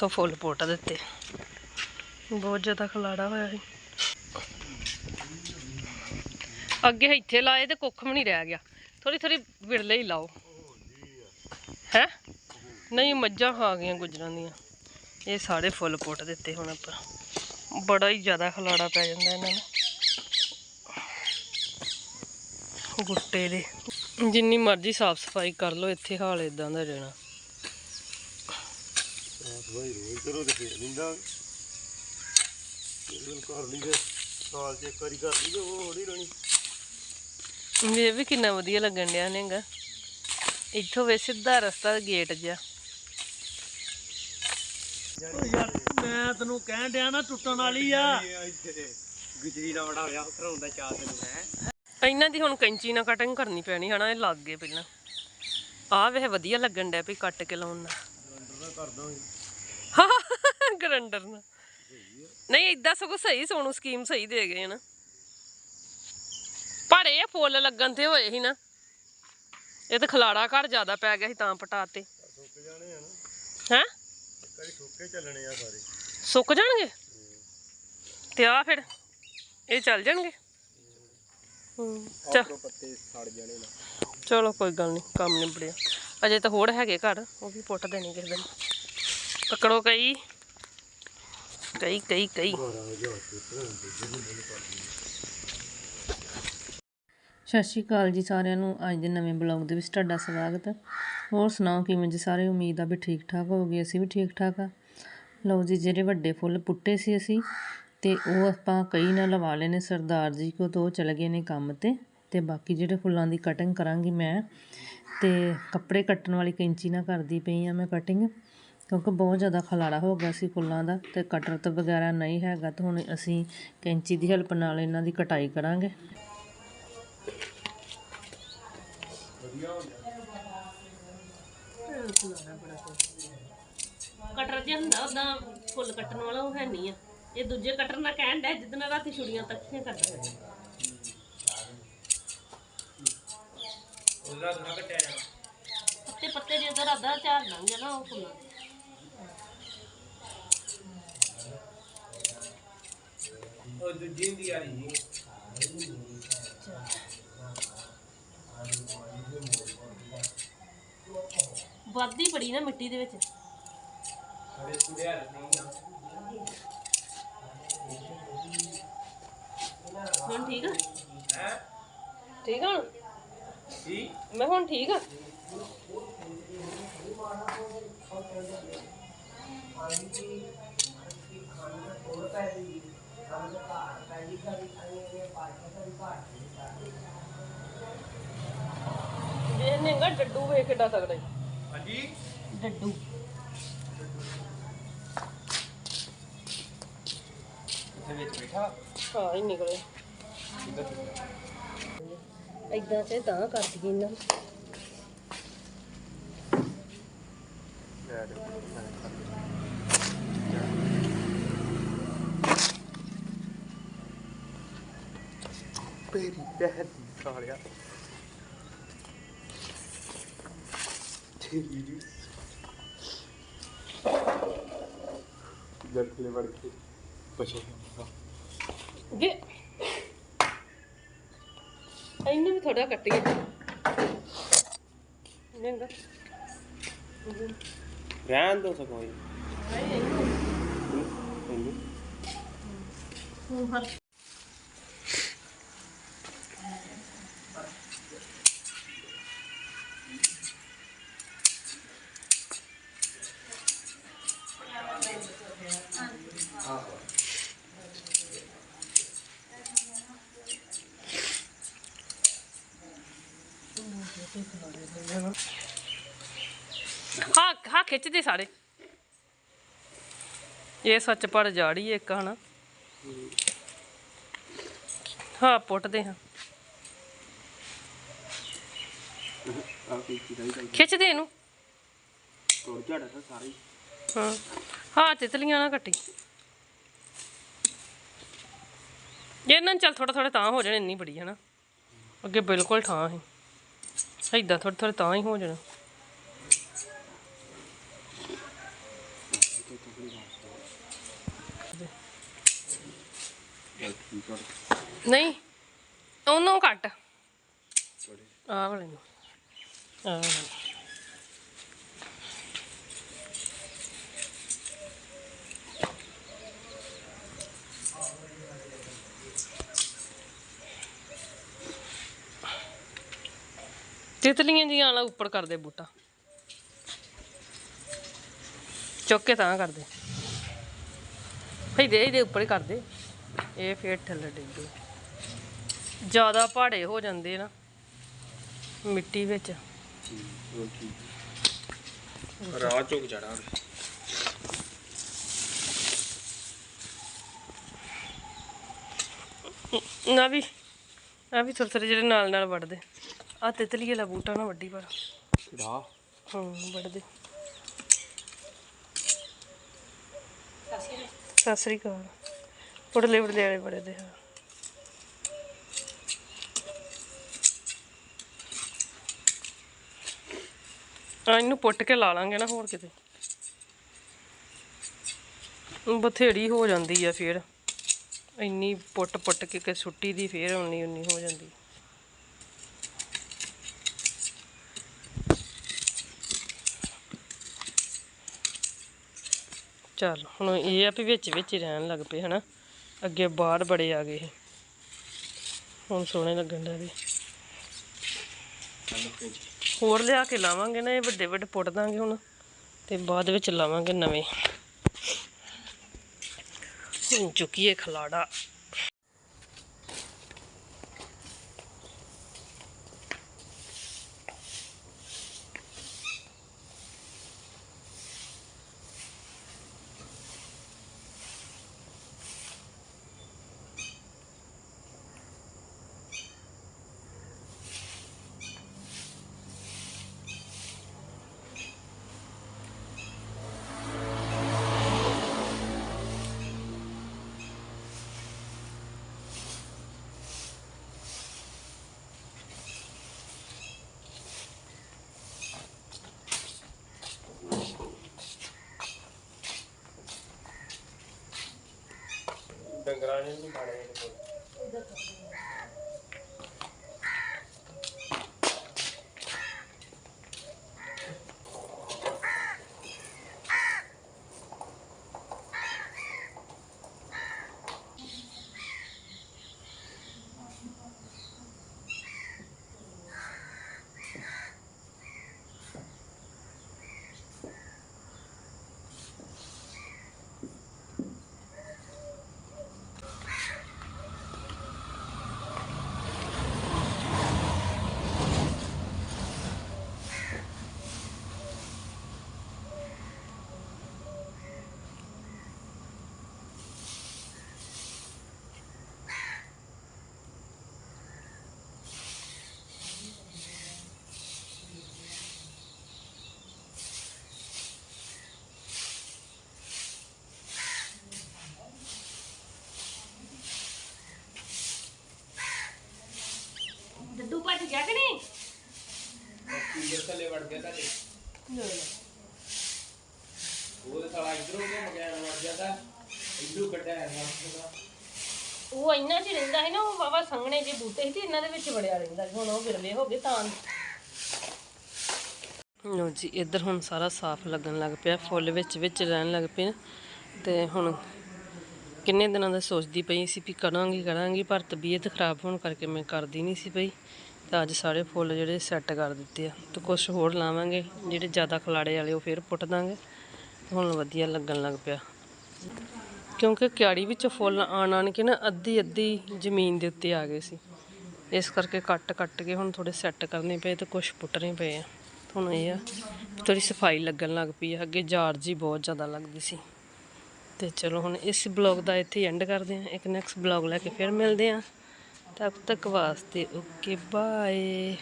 ਇੱਥੋਂ ਫੁੱਲ ਪੁੱਟ ਦਿੱਤੇ। ਬਹੁਤ ਜ਼ਿਆਦਾ ਖਲਾੜਾ ਹੋਇਆ ਸੀ। ਅੱਗੇ ਇੱਥੇ ਲਾਏ ਤੇ ਕੁੱਖ ਵੀ ਨਹੀਂ ਰਹਿ ਗਿਆ। ਥੋੜੀ ਥੋੜੀ ਵਿੜਲੇ ਹੀ ਲਾਓ। ਹੈ? ਨਹੀਂ, ਮੱਝਾਂ ਖਾ ਗਈਆਂ ਗੁਜਰਾਂ ਦੀਆਂ। ਇਹ ਸਾਰੇ ਫੁੱਲ ਪੁੱਟ ਦਿੱਤੇ ਹੁਣ ਆਪਾਂ। ਬੜਾ ਹੀ ਜ਼ਿਆਦਾ ਖਲਾੜਾ ਪੈ ਜਾਂਦਾ ਇਹਨਾਂ ਨੂੰ। ਗੁੱਟੇ ਦੇ। ਜਿੰਨੀ ਮਰਜ਼ੀ ਸਾਫ਼ ਸਫ਼ਾਈ ਕਰ ਲਓ, ਇੱਥੇ ਹਾਲ ਇਦਾਂ ਦਾ ਰਹਿਣਾ। ਭਾਈ ਰੋਜ਼ ਕਰੋ ਤੇ ਫੇਰ ਲਿੰਦਾ ਇਹ ਕਰ ਲਈ ਤੇ ਸਾਲ ਚ ਇੱਕ ਵਾਰੀ ਕਰ ਲਈ ਤੇ ਉਹ ਹੋਣੀ ਰਹਿਣੀ ਇਹ ਵੀ ਕਿੰਨਾ ਵਧੀਆ ਲੱਗਣ ਡਿਆ ਨੇਗਾ। ਇੱਥੋਂ ਵੇ ਸਿੱਧਾ ਰਸਤਾ ਗੇਟ ਯਾਰ ਮੈਂ ਤੈਨੂੰ ਕਹਿਣ ਡਿਆ ਨਾ ਟੁੱਟਣ ਵਾਲੀ ਆ। ਗੁਜਰੀ ਦਾ ਬੜਾ ਹੋਇਆ ਕਰਾਉਂਦਾ ਚਾਹ ਤੈਨੂੰ ਹੈ ਇਹਨਾਂ ਦੀ ਹੁਣ ਕੈਂਚੀ ਨਾਲ ਕਟਿੰਗ ਕਰਨੀ ਪੈਣੀ ਹਨਾ ਇਹ ਲੱਗ ਗਏ ਪਹਿਲਾਂ। ਆਹ ਵੇਖ ਵਧੀਆ ਲੱਗਣ ਡਿਆ ਵੀ ਕੱਟ ਕੇ ਲਾਉਣ ਨਾਲ। ਗਰੰਡਰ ਨਾਲ ਨਹੀਂ ਇਦਾਂ ਸਗੋਂ ਸਹੀ ਸੋਨੂੰ ਸਕੀਮ ਸਹੀ ਦੇ ਗਏ ਨਾ। ਪਰ ਇਹ ਫੁੱਲ ਲੱਗਣ ਤੇ ਹੋਏ ਸੀ ਨਾ। ਇਹ ਤਾਂ ਖਲਾੜਾ ਘਰ ਜ਼ਿਆਦਾ ਪੈ ਗਿਆ ਸੀ ਤਾਂ ਪਟਾਤੇ। ਸੁੱਕ ਜਾਣੇ ਆ ਨਾ ਹੈ? ਇੱਕ ਸੁੱਕੇ ਚੱਲਣੇ ਆ ਸਾਰੇ ਸੁੱਕ ਜਾਣਗੇ? ਤੇ ਆ ਫਿਰ, ਇਹ ਚੱਲ ਜਾਣਗੇ? ਹੂੰ ਪੱਤੇ ਸੜ ਜਾਣੇ ਨਾ ਚਲੋ ਕੋਈ ਗੱਲ ਨਹੀਂ ਕੰਮ ਨਿਬੜਿਆ। ਅਜੇ ਤਾਂ ਹੋਰ ਹੈਗੇ ਘਰ, ਉਹ ਵੀ ਪੁੱਟ ਦੇਣੇ ਕਿਸੇ ਦਿਨ। ਪਕੜੋ ਕਈ ਕਈ ਕਈ ਕਈ ਸਤਿ ਸ਼੍ਰੀ ਅਕਾਲ ਜੀ ਸਾਰਿਆਂ ਨੂੰ ਅੱਜ ਦੇ ਨਵੇਂ ਬਲੌਗ ਦੇ ਵਿੱਚ ਤੁਹਾਡਾ ਸਵਾਗਤ ਹੈ ਹੋਰ ਸੁਣਾਓ ਕਿਵੇਂ ਜੀ ਸਾਰੇ ਉਮੀਦ ਆ ਵੀ ਠੀਕ ਠਾਕ ਹੋਗੇ ਅਸੀਂ ਵੀ ਠੀਕ ਠਾਕ ਆ ਲਓ ਜੀ ਜਿਹੜੇ ਵੱਡੇ ਫੁੱਲ ਪੁੱਟੇ ਸੀ ਅਸੀਂ ਤੇ ਉਹ ਆਪਾਂ ਕਈ ਨਾਲ ਲਵਾ ਲਏ ਨੇ ਸਰਦਾਰ ਜੀ ਕੋ ਤੋਂ ਚਲੇ ਗਏ ਨੇ ਕੰਮ ਤੇ ਤੇ ਬਾਕੀ ਜਿਹੜੇ ਫੁੱਲਾਂ ਦੀ ਕਟਿੰਗ ਕਰਾਂਗੀ ਮੈਂ ਤੇ ਕੱਪੜੇ ਕੱਟਣ ਵਾਲੀ ਕੈਂਚੀ ਨਾਲ ਕਰਦੀ ਪਈ ਆ ਮੈਂ ਕਟਿੰਗ ਕਿਉਂਕਿ ਬਹੁਤ ਜ਼ਿਆਦਾ ਖਲਾਰਾ ਹੋ ਗਿਆ ਸੀ ਫੁੱਲਾਂ ਦਾ ਤੇ ਕਟਰ ਤੋਂ ਵਗੈਰਾ ਨਹੀਂ ਹੈਗਾ ਤਾਂ ਹੁਣ ਅਸੀਂ ਕੈਂਚੀ ਦੀ ਹੈਲਪ ਨਾਲ ਇਹਨਾਂ ਦੀ ਕਟਾਈ ਕਰਾਂਗੇ। ਕਟਰ ਜਿਹਾ ਹੁੰਦਾ ਉਦਾਂ ਫੁੱਲ ਕੱਟਣ ਵਾਲਾ ਉਹ ਹੈ ਨਹੀਂ ਆ। ਇਹ ਦੂਜੇ ਕਟਰ ਨਾਲ ਕਹਿਣ ਡਿਆ ਜਿੱਦਣ ਰਾਤੀ ਛੁੜੀਆਂ ਤੱਕੀਆਂ ਕਰਦਾ ਹੈ ਪੱਤੇ ਪੱਤੇ ਦੇ ਅੰਦਰ ਅੱਧਾ ਝਾੜ ਲੰਘ ਨਾ ਉਹ ਫੁੱਲਾਂ ਉਹ ਦੂਜੀ ਵੱਧਦੀ ਬੜੀ ਨਾ ਮਿੱਟੀ ਦੇ ਵਿੱਚ। ਸਾਡੇ ਸੁੜਿਆ ਨਹੀਂ ਹੁਣ ਠੀਕ ਆ? ਹੈ? ਠੀਕ ਆ ਹੁਣ? ਮੈਂ ਹੁਣ ਠੀਕ ਆ? ਵੇਖਨੇਗਾ ਡੱਡੂ ਵੇਖ ਕਿੱਡਾ ਤਗੜਾ ਈ। ਹਾਂਜੀ। ਡੱਡੂ। ਇੱਥੇ ਵਿੱਚ ਬੈਠਾ। ਹਾਂ ਹੀ ਨਿਕਲੇ। ਏਦਾਂ ਤੇ ਤਾਂ ਕਰ ਦਈਏ ਇਹਨਾਂ ਨੂੰ। ਤੇਰੀ ਪਹਿਰ ਦੀ ਸਾਲਿਆ। ਤੇਰੀ ਦੀ ਗਲਤੀ ਵੜ ਕੇ ਪਛੇ ਵੇ ਇਹਨੂੰ ਵੀ ਥੋੜਾ ਕੱਟੀਏ ਨੰਗਾ ਰਹਿਣ ਦੋ ਸਕੋ ਜੀ। ਹਾਂ ਹਾਂ। ਖਿੱਚਦੇ ਸਾਰੇ ਇਹ ਸੱਚ ਪਰ ਜਾੜੀ ਇੱਕ, ਹਨਾ? ਹਾਂ, ਪੁੱਟਦੇ ਹਾਂ। ਖਿੱਚਦੇ ਇਹਨੂੰ। ਤੋੜ ਝਾੜਾ ਸਾਰੇ ਹਾਂ। ਹਾਂ, ਤਿਤਲੀਆਂ ਨਾ ਕੱਟੀ। ਇਹਨਾਂ ਨੂੰ ਚੱਲ ਥੋੜਾ ਥੋੜਾ ਤਾਂ ਹੋ ਜਾਣੇ, ਇੰਨੀ ਬੜੀ ਹੈ ਨਾ ਅੱਗੇ ਬਿਲਕੁਲ ਠਾਂ ਸੀ। ਏਦਾਂ ਥੋੜਾ ਥੋੜਾ ਤਾਂ ਹੀ ਹੋ ਜਾਣਾ। ਨਹੀਂ, ਉਹਨੂੰ ਕੱਟ। ਆਹ ਵਾਲੇ ਨੂੰ। ਆਹ ਵਾਲੇ ਨੂੰ। ਤਿਤਲੀਆਂ ਜੀਆਂ ਵਾਲਾ ਉੱਪਰ ਕਰ ਬੂਟਾ। ਚੁੱਕ ਕੇ ਤਾਂ ਕਰ ਦੇ। ਇਹਦੇ ਉੱਪਰ ਹੀ ਕਰਦੇ ਇਹ ਫੇਰ ਥੱਲੇ ਡਿੱਗ। ਜ਼ਿਆਦਾ ਪਹਾੜੇ ਹੋ ਜਾਂਦੇ ਨਾ ਮਿੱਟੀ ਵਿੱਚ। ਰਾਹ ਚੁੱਕ ਜਾਣਾ ਨਾ ਵੀ ਆ ਵੀ ਥੋੜੇ ਥੋੜੇ ਜਿਹੜੇ ਨਾਲ ਨਾਲ ਵੱਢਦੇ। ਆ ਤਿਤਲੀ ਵਾਲਾ ਬੂਟਾ ਨਾ ਵੱਡੀ ਪਰ। ਰਾਹ? ਹਾਂ ਵੱਢਦੇ। ਸਤਿ ਸ੍ਰੀ ਅਕਾਲ। ਪੁੜਲੇ ਪੁੜਲੇ ਵਾਲੇ ਬੜੇ ਦੇ ਆ। ਇਹਨੂੰ ਪੁੱਟ ਕੇ ਲਾ ਲਾਂਗੇ ਨਾ ਹੋਰ ਕਿਤੇ। ਬਥੇੜੀ ਹੋ ਜਾਂਦੀ ਆ ਫਿਰ। ਇੰਨੀ ਪੁੱਟ ਪੁੱਟ ਕੇ ਕਿ ਸੁੱਟੀ ਦੀ ਫੇਰ ਉਨੀ ਉਨੀ ਹੋ ਜਾਂਦੀ। ਚੱਲ, ਹੁਣ ਇਹ ਆ ਵੀ ਵਿੱਚ ਵਿੱਚ ਹੀ ਰਹਿਣ ਲੱਗ ਪਏ, ਹਨਾ? ਅੱਗੇ ਬਾਹਰ ਬੜੇ ਆ ਗਏ ਹੁਣ ਸੋਹਣੇ ਲੱਗਣ ਦਾ ਵੀ। ਹੋਰ ਲਿਆ ਕੇ ਲਾਵਾਂਗੇ ਨਾ, ਇਹ ਵੱਡੇ ਵੱਡੇ ਪੁੱਟ ਦਾਂਗੇ ਹੁਣ, ਤੇ ਬਾਅਦ ਵਿੱਚ ਲਾਵਾਂਗੇ ਨਵੇਂ। ਹੁਣ ਚੁੱਕੀਏ ਖਲਾੜਾ। ਡੰਗਰਾਂ ਨੇ ਨਹੀਂ ਖਾਣੇ ਇਹਦੇ ਕੋਲ ਡੱਡੂ ਭੱਜ ਗਿਆ ਕਿ ਨਹੀਂ ਕੀੜੇ ਥੱਲੇ ਵੜ ਗਿਆ ਤੁਹਾਡੇ ਉਹ ਤਾਂ ਸਾਲਾ ਇਧਰੋਂ ਘੁੰਮ ਗਿਆ ਨਾ ਵੜ ਜਾਂਦਾ। ਇਧਰੋਂ ਕੱਢਿਆ ਹੈ ਉਹ ਇੰਨਾ ਚ ਹੀ ਰਹਿੰਦਾ ਸੀ ਨਾ ਉਹ ਵਾਵਾ ਸੰਘਣੇ ਜੇ ਬੂਟੇ ਸੀ ਤੇ ਇਹਨਾਂ ਦੇ ਵਿੱਚ ਵੜਿਆ ਰਹਿੰਦਾ ਸੀ। ਹੁਣ ਉਹ ਵਿਰਲੇ ਹੋ ਗਏ ਤਾਂ। ਲੋ ਜੀ ਇੱਧਰ ਹੁਣ ਸਾਰਾ ਸਾਫ਼ ਲੱਗਣ ਲੱਗ ਪਿਆ ਫੁੱਲ ਵਿੱਚ ਵਿੱਚ ਰਹਿਣ ਲੱਗ ਪਏ। ਨੇ। ਤੇ ਹੁਣ ਕਿੰਨੇ ਦਿਨਾਂ ਦਾ ਸੋਚਦੀ ਪਈ ਸੀ ਵੀ ਕਰਾਂਗੀ ਕਰਾਂਗੀ ਪਰ ਤਬੀਅਤ ਖਰਾਬ ਹੋਣ ਕਰਕੇ ਮੈਂ ਕਰਦੀ ਨਹੀਂ ਸੀ ਪਈ। ਤਾਂ ਅੱਜ ਸਾਰੇ ਫੁੱਲ ਜਿਹੜੇ ਸੈੱਟ ਕਰ ਦਿੱਤੇ ਆ। ਤੇ ਕੁਝ ਹੋਰ ਲਾਵਾਂਗੇ, ਜਿਹੜੇ ਜ਼ਿਆਦਾ ਖਲਾੜੇ ਵਾਲੇ ਉਹ ਫਿਰ ਪੁੱਟ ਦਾਂਗੇ। ਹੁਣ ਵਧੀਆ ਲੱਗਣ ਲੱਗ ਪਿਆ। ਕਿਉਂਕਿ ਕਿਆੜੀ ਵਿੱਚ ਫੁੱਲ ਆਣ ਆਣ ਕੇ ਨਾ ਅੱਧੀ ਅੱਧੀ ਜ਼ਮੀਨ ਦੇ ਉੱਤੇ ਆ ਗਏ ਸੀ। ਇਸ ਕਰਕੇ ਕੱਟ ਕੱਟ ਕੇ ਹੁਣ ਥੋੜੇ ਸੈੱਟ ਕਰਨੇ ਪਏ ਤੇ ਕੁਝ ਪੁੱਟਣੇ ਪਏ ਆ। ਹੁਣ ਇਹ ਆ ਥੋੜੀ ਸਫ਼ਾਈ ਲੱਗਣ ਲੱਗ ਪਈ ਆ। ਅੱਗੇ ਜਾਰ ਜੀ ਬਹੁਤ ਜ਼ਿਆਦਾ ਲੱਗਦੀ ਸੀ। ਤੇ ਚਲੋ ਹੁਣ ਇਸ ਬਲੌਗ ਦਾ ਇੱਥੇ ਐਂਡ ਕਰਦੇ ਆ। ਇੱਕ ਨੈਕਸਟ ਬਲੌਗ ਲੈ ਕੇ ਫਿਰ ਮਿਲਦੇ ਆ। ਤਬ ਤੱਕ ਵਾਸਤੇ ਓਕੇ ਬਾਏ।